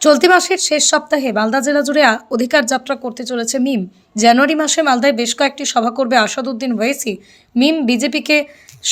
চলতি মাসের শেষ সপ্তাহে মালদা জেলা জুড়ে অধিকার যাত্রা করতে চলেছে মিম। জানুয়ারি মাসে মালদায় বেশ কয়েকটি সভা করবে আসাদুদ্দিন ওয়েসি। মিম বিজেপিকে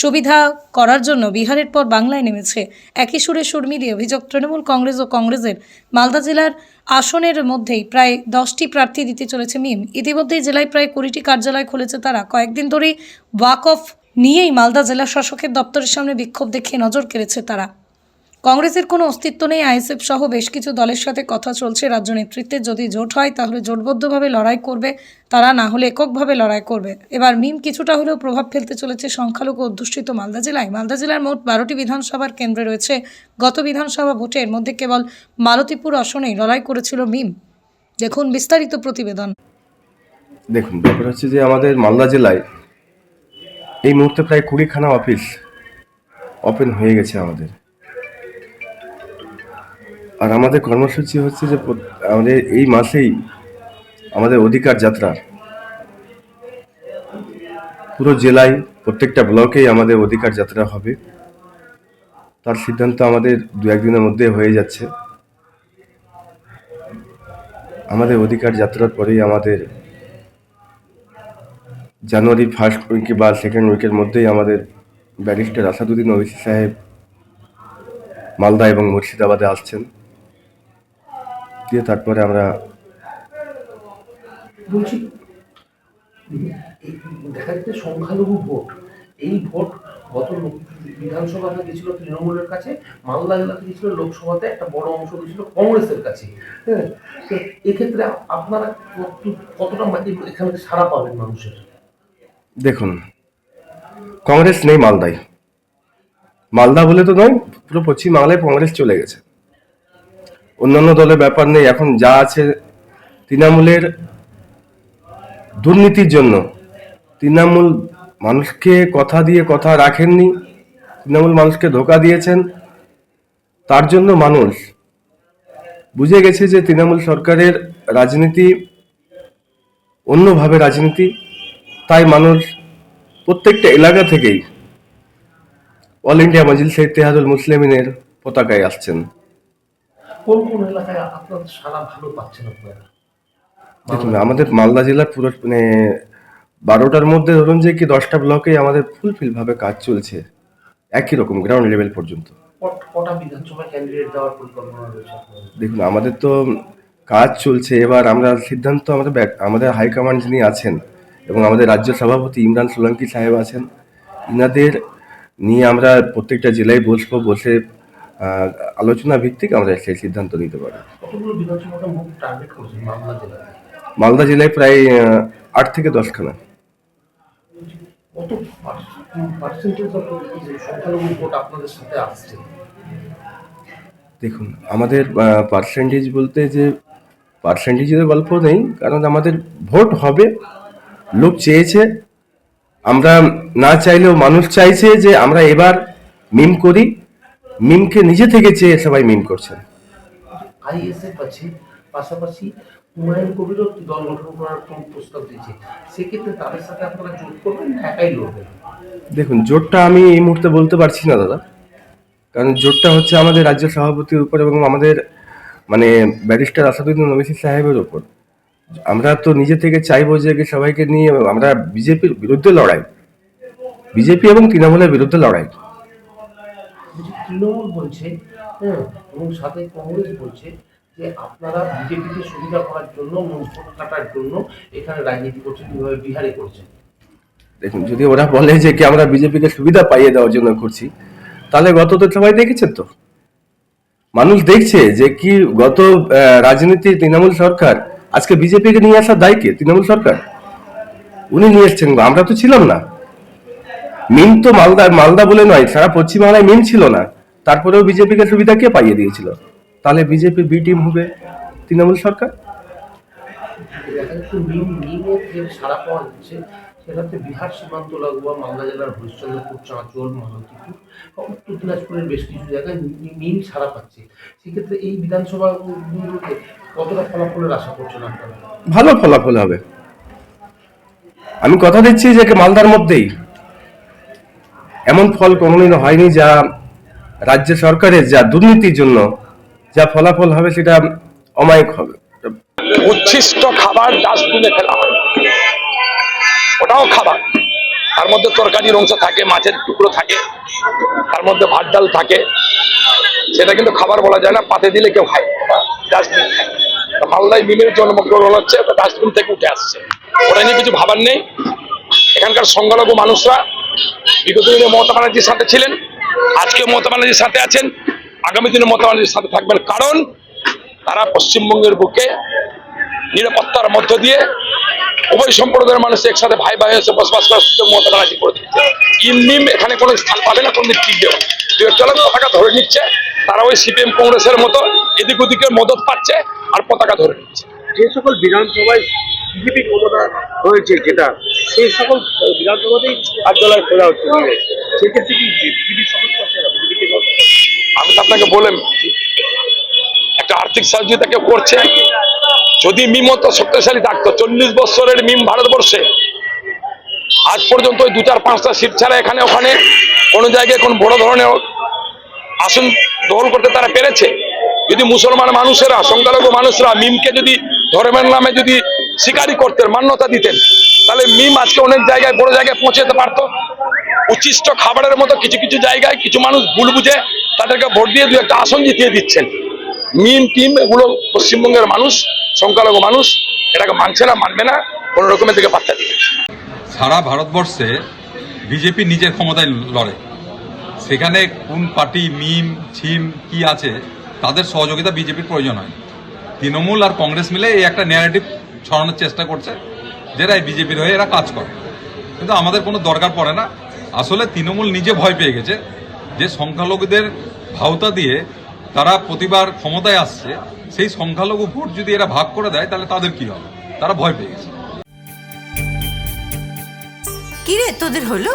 সুবিধা করার জন্য বিহারের পর বাংলায় নেমেছে। একই সুরে সুর মিলিয়ে অভিযোগ, তৃণমূল কংগ্রেস ও কংগ্রেসের মালদা জেলার আসনের মধ্যেই প্রায় দশটি প্রার্থী দিতে চলেছে মিম। ইতিমধ্যেই জেলায় প্রায় কুড়িটি কার্যালয় খুলেছে তারা। কয়েকদিন ধরেই ওয়াক অফ নিয়েই মালদা জেলা শাসকের দপ্তরের সামনে বিক্ষোভ দেখিয়ে নজর কেড়েছে তারা। কংগ্রেসের কোনো অস্তিত্ব নেই, আইএসএফ সহ বেশ কিছু দলের সাথে কথা চলছে, রাজ্য নেতৃত্বের যদি জোট হয়, তাহলে জোটবদ্ধভাবে লড়াই করবে তারা, না হলে এককভাবে লড়াই করবে। এবার মিম কিছুটা হলেও প্রভাব ফেলতে চলেছে সংখ্যালঘু অধ্যুষিত মালদা জেলায়। মালদা জেলার মোট বারোটি বিধানসভার কেন্দ্রে রয়েছে গত বিধানসভা ভোটের মধ্যে কেবল মালতীপুর আসনেই লড়াই করেছিল মিম। দেখুন বিস্তারিত প্রতিবেদন। দেখুন, ব্যাপার হচ্ছে যে আমাদের মালদা জেলায় এই মুহূর্তে প্রায় কুড়িখানা অফিস ওপেন হয়ে গেছে আমাদের। আর আমাদের কর্মসূচি হচ্ছে যে আমাদের এই মাসেই আমাদের অধিকার যাত্রা। পুরো জেলায় প্রত্যেকটা ব্লকেই আমাদের অধিকার যাত্রা হবে। তার সিদ্ধান্ত আমাদের দু একদিনের মধ্যে হয়ে যাচ্ছে। আমাদের অধিকার যাত্রার পরেই আমাদের জানুয়ারি ফার্স্ট উইকে বা সেকেন্ড উইকের মধ্যেই আমাদের ব্যারিস্টার আসাদুদ্দিন ওবিসি সাহেব মালদা এবং মুর্শিদাবাদে আসছেন। দিয়ে তারপরে আমরা বলছি এই দেখা যাচ্ছে সংখ্যালঘু ভোট। এই ভোট গত বিধানসভাতে গেছিল তৃণমূলের কাছে মালদা জেলাতে গেছিল লোকসভাতে একটা বড় অংশ গেছিল কংগ্রেসের কাছে। হ্যাঁ তো এক্ষেত্রে আপনারা কত- কতটা মা- এখানে সাড়া পাবেন মানুষের? দেখুন কংগ্রেস নেই মালদায়। মালদা বলে তো নয় পুরো পশ্চিম বাংলায় কংগ্রেস চলে গেছে। অন্যান্য দলের ব্যাপার নেই, এখন যা আছে তৃণমূলের দুর্নীতির জন্য। তৃণমূল মানুষকে কথা দিয়ে কথা রাখেননি, তৃণমূল মানুষকে ধোকা দিয়েছেন, তার জন্য মানুষ বুঝে গেছে যে তৃণমূল সরকারের রাজনীতি অন্যভাবে রাজনীতি, তাই মানুষ প্রত্যেকটা এলাকা থেকেই অল ইন্ডিয়া মজিলসে ইত্তেহাদুল মুসলিমিনের পতাকায় আসছেন। কোন কোন এলাকায় আপনাদের সারা ভালো পাচ্ছেন আপনারা? দেখুন আমাদের মালদা জেলার পুরো মানে বারোটার মধ্যে ধরুন যে কি দশটা ব্লকে আমাদের ফুলফিল ভাবে কাজ চলছে একই রকম গ্রাউন্ড লেভেল পর্যন্ত। দেখুন আমাদের তো কাজ চলছে এবার আমরা সিদ্ধান্ত আমাদের আমাদের হাইকমান্ড যিনি আছেন এবং আমাদের রাজ্য সভাপতি ইমরান সোলাঙ্কি সাহেব আছেন ইনাদের নিয়ে আমরা প্রত্যেকটা জেলায় বসবো বসে আলোচনা ভিত্তিক আমরা সেই সিদ্ধান্ত নিতে পারি। মালদা জেলায়? প্রায় আট থেকে দশখানা। দেখুন আমাদের পার্সেন্টেজ বলতে যে পার্সেন্টেজের গল্প নেই কারণ আমাদের ভোট হবে লোক চেয়েছে। আমরা না চাইলেও মানুষ চাইছে যে আমরা এবার মিম করি। মিমকে নিজে থেকে চেয়ে সবাই মিম করছেন আইএসএফ আছে পাশাপাশি হুমায়ুন কবিরও দল গঠন করার কোন প্রস্তাব দিয়েছে। সেক্ষেত্রে তাদের সাথে আপনারা জোট করবেন না একাই লড়বেন? দেখুন জোটটা আমি এই মুহূর্তে বলতে পারছি না দাদা। কারণ জোটটা হচ্ছে আমাদের রাজ্য সভাপতির উপর এবং আমাদের মানে ব্যারিস্টার আসাদুদ্দিন ওবিসি সাহেবের উপর। আমরা তো নিজে থেকে চাইব যে সবাইকে নিয়ে আমরা বিজেপির বিরুদ্ধে লড়াই। বিজেপি এবং তৃণমূলের বিরুদ্ধে লড়াই। তৃণমূল বলছে হ্যাঁ এবং সাথে কংগ্রেস বলছে যে আপনারা বিজেপিকে সুবিধা করার জন্য ভোট কাটার জন্য এখানে রাজনীতি করছেন, কীভাবে বিহারে করছেন? দেখুন, যদি ওরা বলে যে কি আমরা বিজেপিকে সুবিধা পাইয়ে দেওয়ার জন্য করছি, তাহলে গত তো সবাই দেখেছেন তো? মানুষ দেখছে যে কি গত রাজনীতি তৃণমূল সরকার, আজকে বিজেপিকে নিয়ে আসার দায় কে? তৃণমূল সরকার। উনি নিয়ে এসছেন, আমরা তো ছিলাম না। মিম তো মালদা মালদা বলে নয়, সারা পশ্চিমবাংলায় মিম ছিল না। তারপরেও বিজেপিকে সুবিধা কে পাইয়ে দিয়েছিল? তাহলে বিজেপি বি টিম হবে তৃণমূল সরকার? দেখা যাচ্ছে মিম মিমের যে সারা পাওয়া যাচ্ছে সেটা হচ্ছে বিহার সীমান্ত লাগোয়া মালদা জেলার হরিশ্চন্দ্রপুর চাঁচল মালতীপুর বা উত্তর দিনাজপুরের বেশ কিছু জায়গায় সারা পাচ্ছে। সেক্ষেত্রে এই বিধানসভাগুলোতে কতটা ফলাফলের আশা করছেন আপনারা? ভালো ফলাফল হবে। আমি কথা দিচ্ছি যে মালদার মধ্যেই এমন ফল কোনোদিন হয়নি যা রাজ্য সরকারের যা দুর্নীতির জন্য যা ফলাফল হবে সেটা অমায়িক হবে। উচ্ছিষ্ট খাবার ডাস্টবিনে ফেলা হয়। ওটাও খাবার। তার মধ্যে তরকারির অংশ থাকে, মাছের টুকরো থাকে, তার মধ্যে ভাত ডাল থাকে। সেটা কিন্তু খাবার বলা যায় না, পাতে দিলে কেউ খায় ডাস্টবিন খায় মালদায় মিমের জন্মগ্রহণ হচ্ছে ওটা ডাস্টবিন থেকে উঠে আসছে। ওটা নিয়ে কিছু ভাবার নেই। এখানকার সংখ্যালঘু মানুষরা, বিগত দিনে মমতা ব্যানার্জির সাথে ছিলেন। আজকে মমতা ব্যানার্জির সাথে আছেন, আগামী দিনে মমতা ব্যানার্জির সাথে থাকবেন। কারণ তারা পশ্চিমবঙ্গের বুকে নিরাপত্তার মধ্য দিয়ে উভয় সম্প্রদায়ের মানুষ একসাথে ভাই ভাই এসে বসবাস করার সুযোগ মমতা ব্যানার্জি করে দিচ্ছে। ইনমিম এখানে কোনো স্থান পাবে না, কোনো টিকবেও দু একটা লোক পতাকা ধরে নিচ্ছে। তারা ওই সিপিএম কংগ্রেসের মতো এদিক ওদিকে মদত পাচ্ছে আর পতাকা ধরে নিচ্ছে। যে সকল বিধানসভায় বিজেপি ক্ষমতা হয়েছে যেটা সেই সকল বিধানসভাতেই কার্যালয় খোলা হচ্ছে। সেক্ষেত্রে কি বিজেপি সাপোর্ট করছে না? বিজেপিকে আমি তো আপনাকে বলেন একটা আর্থিক সহযোগিতা কেউ করছে? যদি মিম তো শক্তিশালী থাকতো চল্লিশ বছরের মিম ভারতবর্ষে আজ পর্যন্ত ওই দু চার পাঁচটা সিট ছাড়া এখানে ওখানে কোনো জায়গায় কোন বড় ধরনের আসন দখল করতে তারা পেরেছে? যদি মুসলমান মানুষেরা সংখ্যালঘু মানুষরা মিমকে যদি ধর্মের নামে যদি স্বীকারই করতেন, মান্যতা দিতেন। তাহলে মিম আজকে অনেক জায়গায়, বড় জায়গায় পৌঁছে যেতে পারতো। উচ্ছিষ্ট খাবারের মতো কিছু কিছু জায়গায় কিছু মানুষ ভুল বুঝে তাদেরকে ভোট দিয়ে দু একটা আসন জিতিয়ে দিচ্ছেন। মিম, টিম এগুলো পশ্চিমবঙ্গের মানুষ, সংখ্যালঘু মানুষ, এটাকে মানছে না, মানবে না, কোনো রকমের দিকে পাত্তা দিবে সারা ভারতবর্ষে বিজেপি নিজের ক্ষমতায় লড়ে। সেখানে কোন পার্টি, মিম, ছিম, কি আছে, তাদের সহযোগিতা বিজেপির প্রয়োজন হয়। তৃণমূল আর কংগ্রেস মিলে এই একটা ন্যারেটিভ ছড়ানোর চেষ্টা করছে যেটা বিজেপির হয়ে এরা কাজ করে। কিন্তু আমাদের কোনো দরকার পড়ে না। আসলে তৃণমূল নিজে ভয় পেয়ে গেছে যে সংখ্যালঘুদের ভাওতা দিয়ে তারা প্রতিবার ক্ষমতায় আসছে, সেই সংখ্যালঘু ভোট যদি এরা ভাগ করে দেয়, তাহলে তাদের কি হবে? তারা ভয় পেয়ে গেছে। কিরে, তোদের হলো?